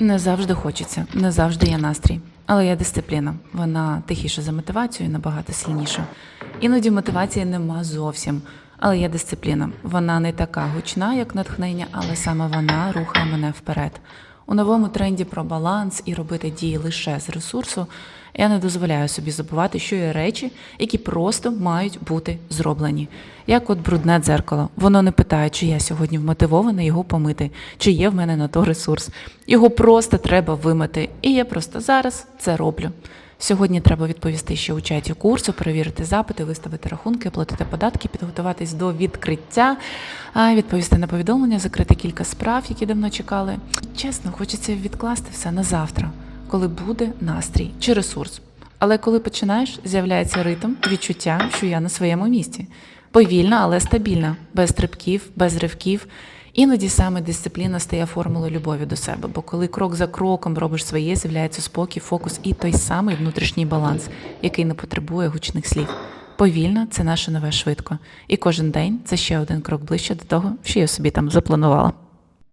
Не завжди хочеться, не завжди є настрій. Але є дисципліна. Вона тихіша за мотивацію і набагато сильніша. Іноді мотивації нема зовсім. Але є дисципліна. Вона не така гучна, як натхнення, але саме вона рухає мене вперед. У новому тренді про баланс і робити дії лише з ресурсу я не дозволяю собі забувати, що є речі, які просто мають бути зроблені. Як от брудне дзеркало. Воно не питає, чи я сьогодні вмотивована його помити, чи є в мене на то ресурс. Його просто треба вимити. І я просто зараз це роблю. Сьогодні треба відповісти ще у чаті курсу, перевірити запити, виставити рахунки, платити податки, підготуватись до відкриття, відповісти на повідомлення, закрити кілька справ, які давно чекали. Чесно, хочеться відкласти все на завтра, коли буде настрій чи ресурс. Але коли починаєш, з'являється ритм, відчуття, що я на своєму місці. Повільна, але стабільна, без стрибків, без ривків. Іноді саме дисципліна стає формулою любові до себе, бо коли крок за кроком робиш своє, з'являється спокій, фокус і той самий внутрішній баланс, який не потребує гучних слів. Повільно це наше нове швидко. І кожен день це ще один крок ближче до того, що я собі там запланувала.